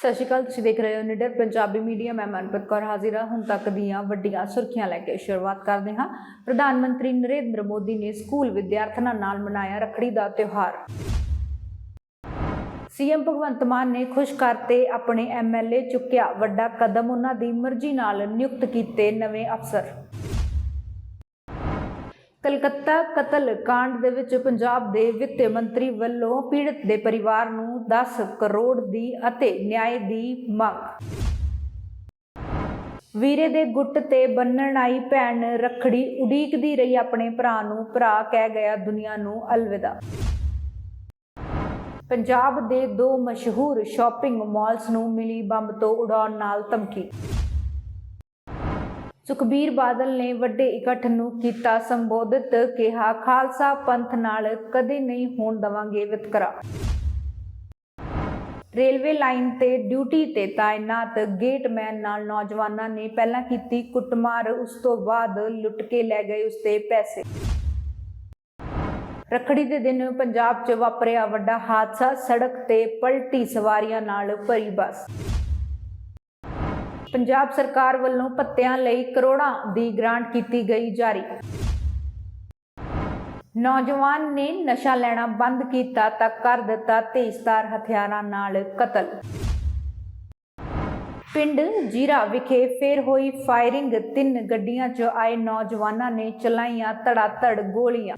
ਸਤਿ ਸ਼੍ਰੀ ਅਕਾਲ, ਤੁਸੀਂ ਦੇਖ ਰਹੇ ਹੋ ਨਿਡਰ ਪੰਜਾਬੀ ਮੀਡੀਆ, ਮੈਂ ਮਨਪ੍ਰੀਤ ਕੌਰ ਹਾਜ਼ਰ ਹਾਂ। ਹੁਣ ਤੱਕ ਦੀਆਂ ਵੱਡੀਆਂ ਸੁਰਖੀਆਂ ਲੈ ਕੇ ਸ਼ੁਰੂਆਤ ਕਰਦੇ ਹਾਂ। ਪ੍ਰਧਾਨ ਮੰਤਰੀ ਨਰਿੰਦਰ ਮੋਦੀ ਨੇ ਸਕੂਲ ਵਿਦਿਆਰਥਣਾਂ ਨਾਲ ਮਨਾਇਆ ਰੱਖੜੀ ਦਾ ਤਿਉਹਾਰ। ਸੀਐਮ ਭਗਵੰਤ ਮਾਨ ਨੇ ਖੁਸ਼ ਕਰਤੇ ਆਪਣੇ ਐਮਐਲਏ ਚੁੱਕਿਆ ਵੱਡਾ ਕਦਮ, ਉਹਨਾਂ ਦੀ ਮਰਜ਼ੀ ਨਾਲ ਨਿਯੁਕਤ ਕੀਤੇ ਨਵੇਂ ਅਫਸਰ। ਕਲਕੱਤਾ ਕਤਲ ਕਾਂਡ ਦੇ ਵਿੱਚ ਪੰਜਾਬ ਦੇ ਵਿੱਤ ਮੰਤਰੀ ਵੱਲੋਂ ਪੀੜਤ ਦੇ ਪਰਿਵਾਰ ਨੂੰ 10 ਕਰੋੜ ਦੀ ਅਤੇ ਨਿਆਂ ਦੀ ਮੰਗ। ਵੀਰੇ ਦੇ ਗੁੱਟ ਤੇ ਬੰਨਣ ਆਈ ਭੈਣ ਰਖੜੀ ਉਡੀਕਦੀ ਰਹੀ ਆਪਣੇ ਭਰਾ ਨੂੰ, ਭਰਾ ਕਹਿ ਗਿਆ, ਦੁਨੀਆ ਨੂੰ ਅਲਵਿਦਾ। ਪੰਜਾਬ ਦੇ ਦੋ ਮਸ਼ਹੂਰ ਸ਼ਾਪਿੰਗ ਮਾਲਸ ਨੂੰ ਮਿਲੀ ਬੰਬ ਤੋਂ ਉਡਾਉਣ ਨਾਲ ਧਮਕੀ। ਸੁਖਬੀਰ ਬਾਦਲ ਨੇ ਵੱਡੇ ਇਕੱਠ ਨੂੰ ਕੀਤਾ ਸੰਬੋਧਿਤ, ਕਿਹਾ, ਖਾਲਸਾ ਪੰਥ ਨਾਲ ਕਦੇ ਨਹੀਂ ਹੋਣ ਦਵਾਂਗੇ ਵਿਤਕਰਾ ਰੇਲਵੇ ਲਾਈਨ ਤੇ ਡਿਊਟੀ ਤੇ ਤਾਇਨਾਤ ਗੇਟਮੈਨ ਨਾਲ ਨੌਜਵਾਨਾਂ ਨੇ ਪਹਿਲਾਂ ਕੀਤੀ ਕੁੱਟਮਾਰ, ਉਸ ਤੋਂ ਬਾਅਦ ਲੁੱਟ ਕੇ ਲੈ ਗਏ ਉਸ ਤੇ ਪੈਸੇ। ਰੱਖੜੀ ਦੇ ਦਿਨ ਪੰਜਾਬ 'ਚ ਵਾਪਰਿਆ ਵੱਡਾ ਹਾਦਸਾ, ਸੜਕ ਤੇ ਪਲਟੀ ਸਵਾਰੀਆਂ ਨਾਲ ਭਰੀ ਬੱਸ। ਪੰਜਾਬ ਸਰਕਾਰ ਵੱਲੋਂ ਪੱਤਿਆਂ ਲਈ ਕਰੋੜਾਂ ਦੀ ਗ੍ਰਾਂਟ ਕੀਤੀ ਗਈ ਜਾਰੀ। ਨੌਜਵਾਨ ਨੇ ਨਸ਼ਾ ਲੈਣਾ ਬੰਦ ਕੀਤਾ ਤਾਂ ਕਰ ਦਿੱਤਾ ਤੇਜ਼ਧਾਰ ਹਥਿਆਰਾਂ ਨਾਲ ਕਤਲ। ਪਿੰਡ ਜੀਰਾ ਵਿਖੇ ਫੇਰ ਹੋਈ ਫਾਇਰਿੰਗ, ਤਿੰਨ ਗੱਡੀਆਂ 'ਚ ਆਏ ਨੌਜਵਾਨਾਂ ਨੇ ਚਲਾਈਆਂ ਧੜਾ ਧੜ ਗੋਲੀਆਂ।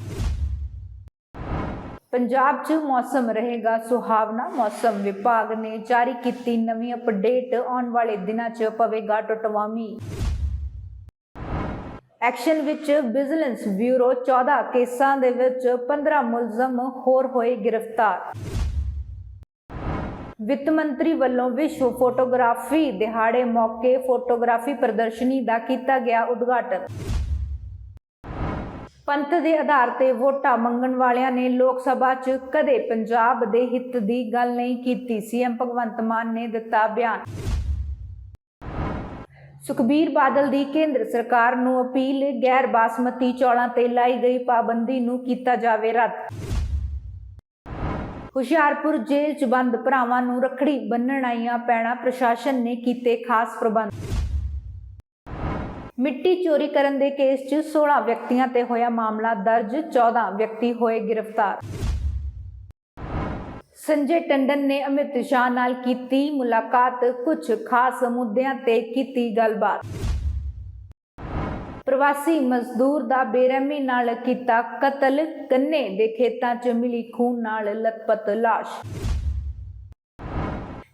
ਪੰਜਾਬ 'ਚ ਮੌਸਮ ਰਹੇਗਾ ਸੁਹਾਵਣਾ, ਮੌਸਮ ਵਿਭਾਗ ਨੇ ਜਾਰੀ ਕੀਤੀ ਨਵੀਂ ਅਪਡੇਟ ਆਉਣ ਵਾਲੇ ਦਿਨਾਂ 'ਚ ਪਵੇਗਾ ਟਟਵਾਮੀ। ਐਕਸ਼ਨ ਵਿੱਚ ਵਿਜੀਲੈਂਸ ਬਿਊਰੋ 14 ਕੇਸਾਂ ਦੇ ਵਿੱਚ 15 ਮੁਲਜ਼ਮ ਹੋਰ ਹੋਏ ਗ੍ਰਿਫਤਾਰ। ਵਿੱਤ ਮੰਤਰੀ ਵੱਲੋਂ ਵਿਸ਼ਵ ਫੋਟੋਗ੍ਰਾਫੀ ਦਿਹਾੜੇ ਮੌਕੇ ਫੋਟੋਗ੍ਰਾਫੀ ਪ੍ਰਦਰਸ਼ਨੀ ਦਾ ਕੀਤਾ ਗਿਆ ਉਦਘਾਟਨ। ਪੰਥ ਦੇ ਆਧਾਰ ਤੇ ਵੋਟਾਂ ਮੰਗਣ ਵਾਲਿਆਂ ਨੇ ਲੋਕ ਸਭਾ 'ਚ ਕਦੇ ਪੰਜਾਬ ਦੇ ਹਿੱਤ ਦੀ ਗੱਲ ਨਹੀਂ ਕੀਤੀ। ਸੀਐਮ ਭਗਵੰਤ ਮਾਨ ਨੇ ਦਿੱਤਾ ਬਿਆਨ। ਸੁਖਬੀਰ ਬਾਦਲ ਦੀ ਕੇਂਦਰ ਸਰਕਾਰ ਨੂੰ ਅਪੀਲ, ਗੈਰ ਬਾਸਮਤੀ ਚੌਲਾਂ ਤੇ ਲਾਈ ਗਈ ਪਾਬੰਦੀ ਨੂੰ ਕੀਤਾ ਜਾਵੇ ਰੱਦ। ਹੁਸ਼ਿਆਰਪੁਰ ਜੇਲ੍ਹ 'ਚ ਬੰਦ ਭਰਾਵਾਂ ਨੂੰ ਰੱਖੜੀ ਬੰਨਣ ਆਈਆਂ ਪੈਣਾ। ਪ੍ਰਸ਼ਾਸਨ ਨੇ ਕੀਤੇ ਖਾਸ ਪ੍ਰਬੰਧ। ਮਿੱਟੀ ਚੋਰੀ ਕਰਨ ਦੇ ਕੇਸ 'ਚ 16 ਵਿਅਕਤੀਆਂ ਤੇ ਹੋਇਆ ਮਾਮਲਾ ਦਰਜ 14 ਵਿਅਕਤੀ ਹੋਏ ਗ੍ਰਿਫਤਾਰ। ਸੰਜੇ ਟੰਡਨ ਨੇ ਅਮਿਤ ਸ਼ਾਹ ਨਾਲ ਕੀਤੀ ਮੁਲਾਕਾਤ, ਕੁਝ ਖਾਸ ਮੁੱਦਿਆਂ ਤੇ ਕੀਤੀ ਗੱਲਬਾਤ। ਪ੍ਰਵਾਸੀ ਮਜ਼ਦੂਰ ਦਾ ਬੇਰਹਿਮੀ ਨਾਲ ਕੀਤਾ ਕਤਲ, ਕੰਨੇ ਦੇ ਖੇਤਾਂ 'ਚ ਮਿਲੀ ਖੂਨ ਨਾਲ ਲਤਪਤ ਲਾਸ਼।